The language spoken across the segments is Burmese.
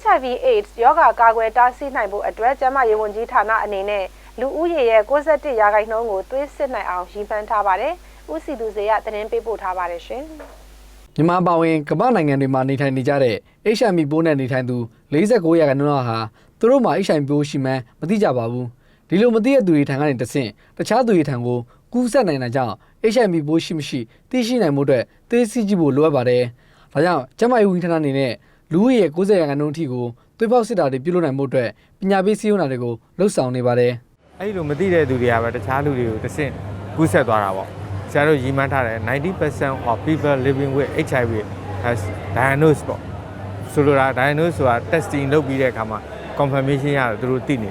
HIV AIDS ရောဂါကာကွယ်တားဆီးနိုင်ဖို့အတွက်ကျန်းမာရေးဝန်ကြီးဌာနအနေနဲ့လူဦးရေရဲ့61ရာခိုင်နှုန်းကိုသွေးစစ်နိုင်အောင်ရည်မှန်းထားပါတယ်။ဦးစီသူစေကသတင်းပေးပို့ထားပါတယ်ရှင်။မြန်မာပါဝင်ကမ္ဘာနိုင်ငံတွေမှာနေထိုင်နေကြတဲ့ HIV ပိုးနဲ့နေထိုင်သူ49ရာခိုင်နှုန်းလောက်ဟာသူတို့မှာ HIV ပိုးရှိမှန်းမသိကြပါဘူးဒီလိုမသိတဲ့သူတွေထံကနေတဆင့်တခြားသူတွေထံကိုကူးစက်နိုင်တာကြောင့် HIV ပိုးရှိမရှိသိရှိနိုင်မှုအတွက်သိသိကြည့်ဖို့လိုအပ်ပါတယ်ဒါကြောင့်ကျန်းမာရေးဝန်ကြီးဌာနအနေနဲ့ လူဦးရေ90ရာခိုင်နှုန်းအထိကိုသွေးပေါက်စစ်တာတွေပြုလုပ်နိုင်မှုအတွက်ပညာပေးစည်းရုံးတာတွေကိုလှုပ်ဆောင်နေပါတယ်အဲ့လိုမသိတဲ့သူတွေကပဲတခြားလူတွေကိုတစ်ဆင့်ကူးဆက်သွားတာပေါ့ဆရာတို့ရည်မှန်းထားတယ်90% of people living with HIV has diagnosed ပေါ့ဆိုလိုတာ diagnose ဆိုတာ testing လုပ်ပြီးတဲ့အခါမှာ confirmation ရတယ်သူတို့သိနေ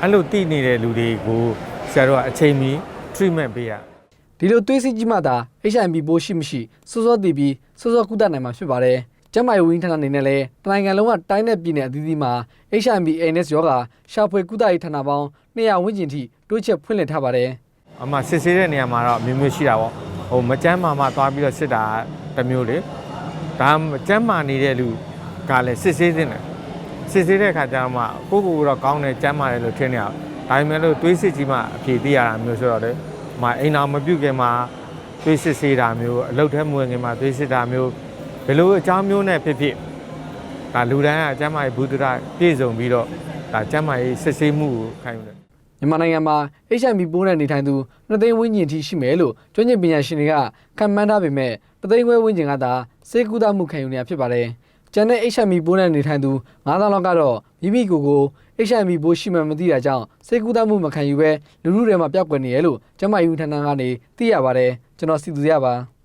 အဲ့လိုသိနေတဲ့လူတွေကိုဆရာတို့ကအချိန်မီ treatment ပေးရဒီလိုသွေးစစ်ကြည့်မှသာ HIV ပိုးရှိမရှိစောစောသိပြီးစောစောကုသနိုင်မှာဖြစ်ပါတယ်။ ကျန်းမာရေးဝန်ကြီးဌာနအနေနဲ့လည်းတနိုင်ငံလုံးကတိုင်းနဲ့ပြည်နယ်အသီးသီးမှာ HIV AIDS ရောဂါရှာဖွေကုသရေးဌာနပေါင်း200ဝန်းကျင်ထိတိုးချဲ့ဖွင့်လှစ်ထားပါတယ်အမှစစ်ဆေးတဲ့နေရာမှာတော့အမျိုးမျိုးရှိတာပေါ့ဟိုမကြမ်းမာမှသွားပြီးတော့စစ်တာတစ်မျိုးလေဒါမကြမ်းမာနေတဲ့လူကလည်းစစ်ဆေးတဲ့တယ်စစ်ဆေးတဲ့အခါကျတော့မှကိုယ့်ကိုယ်ကတော့ကောင်းတယ်ကြမ်းမာတယ်လို့ထင်နေအောင်ဒါပေမဲ့လို့တွေးစစ်ကြီးမှအဖြေသိရတာမျိုးဆိုတော့လေမအိမ်တော်မပြုတ်ခင်မှာတွေးစစ်ဆေးတာမျိုးအလုပ်ထဲမဝင်ခင်မှာတွေးစစ်တာမျိုး ဘယ်လိုအကြောင်းမျိုးနဲ့ဖြစ်ဖြစ်ဒါလူတိုင်းကကျမ်းမာရေးဘုဒ္ဓရပြည့်စုံပြီးတော့ဒါကျမ်းမာရေးစစ်ဆေးမှုကိုခံယူတယ်။မြန်မာနိုင်ငံမှာ HIV ပိုးနဲ့နေထိုင်သူ2သိန်းဝန်းကျင်ထိရှိမယ်လို့ကျွမ်းကျင်ပညာရှင်တွေကခန့်မှန်းထားပေမဲ့တသိန်းခွဲဝန်းကျင်ကသာစေကုသမှုခံယူနေရဖြစ်ပါတယ်။ကျန်တဲ့ HIV ပိုးနဲ့နေထိုင်သူ9000လောက်ကတော့မိမိကိုယ်ကို HIV ပိုးရှိမှမသိတာကြောင့်စေကုသမှုမခံယူဘဲလူလူတွေမှာပျောက်ကွယ်နေရလို့ကျန်းမာရေးဝန်ထမ်းကနေသိရပါတယ်ကျွန်တော်စီသူရပါ